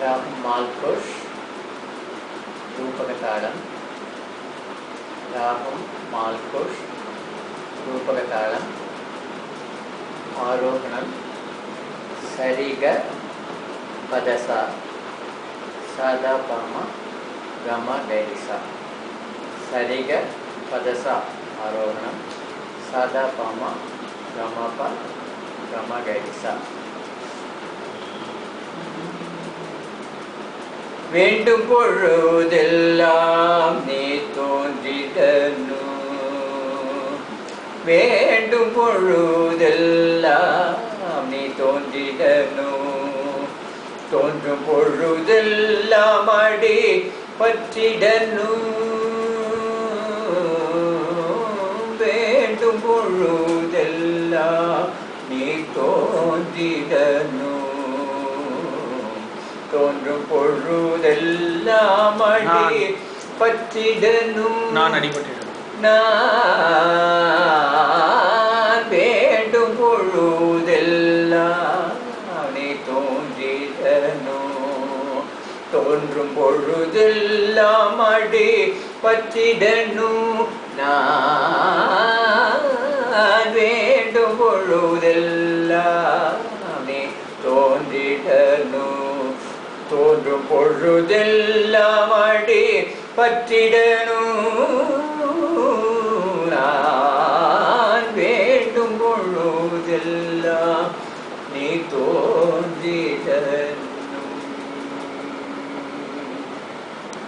ராகம் மால்குஷ் ரூபகதாளம் ராகம் மால்குஷ் ரூபகதாளம் ஆரோகணம் சரிக பதசா சாதா பாம கம கைரிசா சரிக பதசா ஆரோகணம் சாதா பாம கமப கம கைரிசா வேண்டும் பொழுதெல்லாம் நீ தோன்றிடனு? வேண்டும் பொழுதெல்லாம் நீ தோன்றிடனு? தோன்றும் பொழுதெல்லாம் அடி பற்றிடனு? வேண்டும் பொழுதெல்லாம் நீ தோன்றிட பொழுதெல்லாம் அடி பற்றிடனும். நான் அடிபட்டிடும் நான் வேண்டும் பொழுதெல்லாம் நீ தோன்றிடனோ தோன்றும் பொழுதெல்லாம் அடி பற்றிடனும் நான் வேண்டும் பொழுதெல்லாம் நீ தோன்றிடனும் தோன்றும் பொழுதெல்லாம் அடி பற்றிடணும் நான் வேண்டும் பொழுதெல்லாம் நீ தோன்றிட